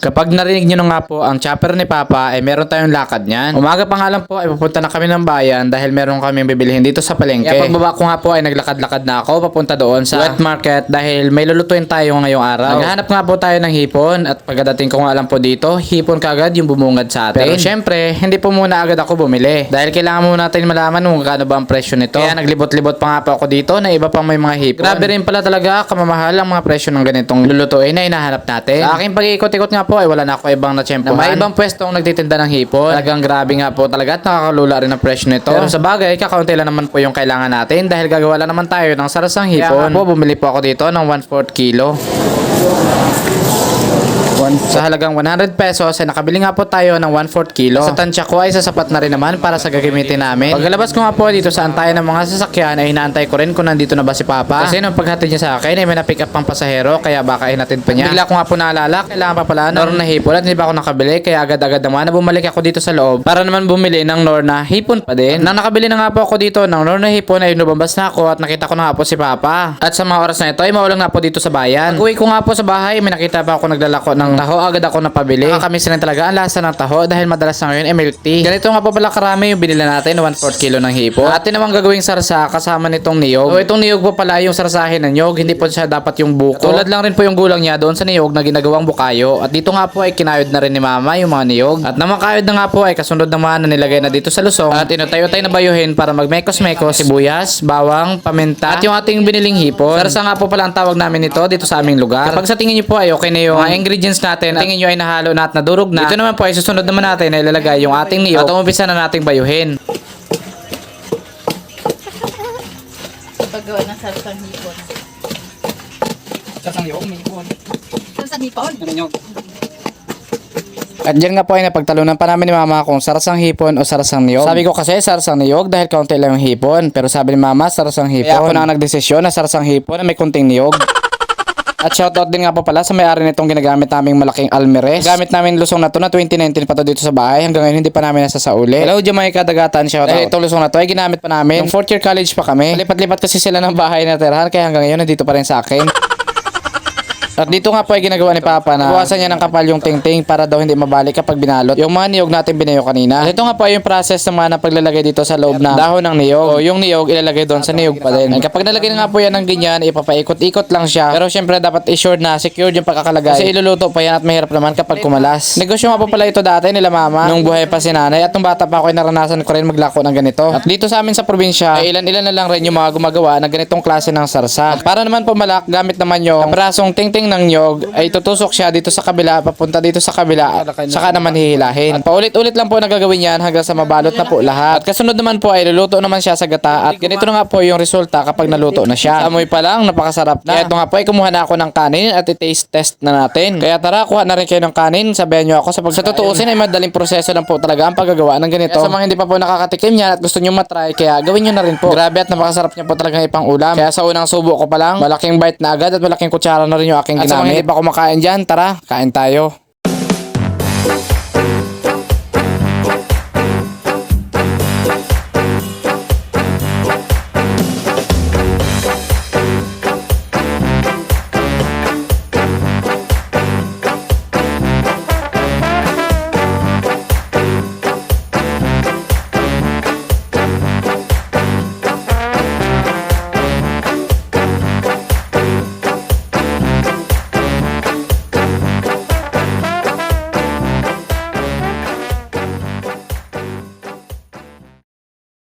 Kapag narinig nyo na nga po ang chopper ni Papa, ay meron tayong lakad niyan. Umaga pa nga lang po ay pupunta na kami ng bayan dahil meron kami bibilihin dito sa palengke. Kaya pagbaba ko nga po ay naglakad-lakad na ako papunta doon sa wet market dahil may lulutuin tayo ngayong araw. Naghahanap nga po tayo ng hipon at pagdating ko nga lang po dito, hipon kagad yung bumungad sa atin. Pero syempre, hindi po muna agad ako bumili dahil kailangan muna natin malaman kung gaano ba ang presyo nito. Kaya naglibot-libot pa nga po ako dito na iba pang may mga hipon. Grabe rin pala talaga kamamahal ang mga presyo ng ganitong lulutuin na hinahanap natin. Sa aking pag-iikot-ikot nga po ay wala na ako ibang na tsempohan. May ibang pwestong nagtitinda ng hipon. Talagang grabe nga po talaga at nakakalula rin ang presyo nito. Pero sa bagay, kakaunti lang naman po yung kailangan natin dahil gagawa lang naman tayo ng sarasang hipon. Kaya po, bumili po ako dito ng 1/4 kilo. Sa halagang 100 pesos ay nakabili nga po tayo ng 1/4 kilo. Sa tansya ko ay sasapat na rin naman para sa gagamitin namin. Pagkalabas ko nga po dito sa antayan ng mga sasakyan ay hinaantay ko rin kung nandito na ba si Papa. Kasi nung paghatid niya sa akin ay may na-pick up pang pasahero kaya baka hinatid pa niya. Bigla ko nga po naalala, kailangan pa pala ng Norna hipon at hindi pa ako nakabili kaya agad-agad naman na bumalik ako dito sa loob para naman bumili ng Norna hipon pa din. Nang nakabili na nga po ako dito ng Norna hipon ay lumabas na ako at nakita ko na nga po si Papa. At sa mga oras na ito ay maulang na po dito sa bayan. Pag uwi ko nga po sa bahay may nakita pa ako naglalako ng taho agad ako napabili. Nakakamiss rin talaga ang lasa ng taho dahil madalas na ngayon ay milk tea. Ganito nga po pala karami yung binila natin 1/4 kilo ng hipon. Atin naman gagawing sarsa kasama nitong niyog. So itong niyog po pala yung sarsahin ng niyog, hindi po siya dapat yung buko. Tulad lang rin po yung gulang niya doon sa niyog na ginagawang bukayo. At dito nga po ay kinayod na rin ni mama yung mga niyog. At na makayod na nga po ay kasunod naman na nilagay na dito sa lusong. At inutay-utay na bayuhin para magmekos-mekos, sibuyas, bawang, paminta, at yung ating biniling hipon. Sarsa nga po pala ang tawag namin ito dito sa aming lugar. Kapag sa tingin niyo po ay okay na yung ingredients natin, at tingin niyo ay nahalo na at nadurog na. Dito naman po ay susunod naman natin na ilalagay yung ating niyog at umupisa na nating bayuhin. Paggawa ng sarsang hipon. Sasang yung may ipon. Sarsang hipon? Ano nyo? At dyan nga po ay napagtalunan pa namin ni mama kung sarasang hipon o sarasang niyog. Sabi ko kasi sarasang niyog dahil kaunti lang yung hipon. Pero sabi ni mama sarasang hipon. Kaya ako na ang nagdesisyon na sarasang hipon na may kunting niyog. At shoutout din nga po pala sa may-ari nitong ginagamit naming malaking almeres. Gamit namin lusong na to na 2019 pa to dito sa bahay. Hanggang ngayon hindi pa namin nasa sa uli. Hello Jamaica Dagatan, shoutout. Dahil itong lusong na to ay ginamit pa namin. Nung fourth year college pa kami. Lipat-lipat kasi sila ng bahay na tirahan kaya hanggang ngayon nandito pa rin sa akin. At dito nga po ay ginagawa ni Papa na buwasan niya ng kapal yung tingting para daw hindi mabalik kapag binalot yung mga niyog natin binayo kanina. At ito nga po ay yung process mga na paglalagay dito sa loob ng dahon ng niyog. O yung niyog ilalagay doon sa niyog pa din. At kapag nalagay na nga po yan ng ganyan, ipapaikot-ikot lang siya. Pero syempre dapat i-sure na secured yung pagkakalagay. Kasi iluluto pa yan at mahirap naman kapag kumalas. Negosyo nga po pala ito dati nila mama nung buhay pa si nanay at nung bata pa ako ay naranasan ko rin maglako ng ganito. At dito sa amin sa probinsya ay ilan-ilan na lang rin yung mga gumagawa ng ganitong klase ng sarsa. At para naman pumalak gamit naman yung brasong tingting ng nyog ay tutusok siya dito sa kabila papunta dito sa kabila saka naman hihilahin. At paulit-ulit lang po nagagawin yan hanggang sa mabalot na po lahat. At kasunod naman po ay luluto naman siya sa gata at ganito na nga po yung resulta kapag naluto na siya. Amoy pa lang napakasarap na. Kaya ito nga po ay kumuha na ako ng kanin at i-taste test na natin. Kaya tara kuha na rin kayo ng kanin sabihan nyo ako sa pag sa tutuusin ay madaling proseso lang po talaga ang paggagawa ng ganito. Kaya sa mga hindi pa po nakakatikim yan at gusto nyo matry kaya gawin nyo na rin po. Grabe at napakasarap niya po talaga ipang ulam. Kaya sa unang subo ko pa lang malaking bite na agad at malaking kutsara na rin yung aking. At sa mga hindi pa kumakain dyan, tara, kain tayo.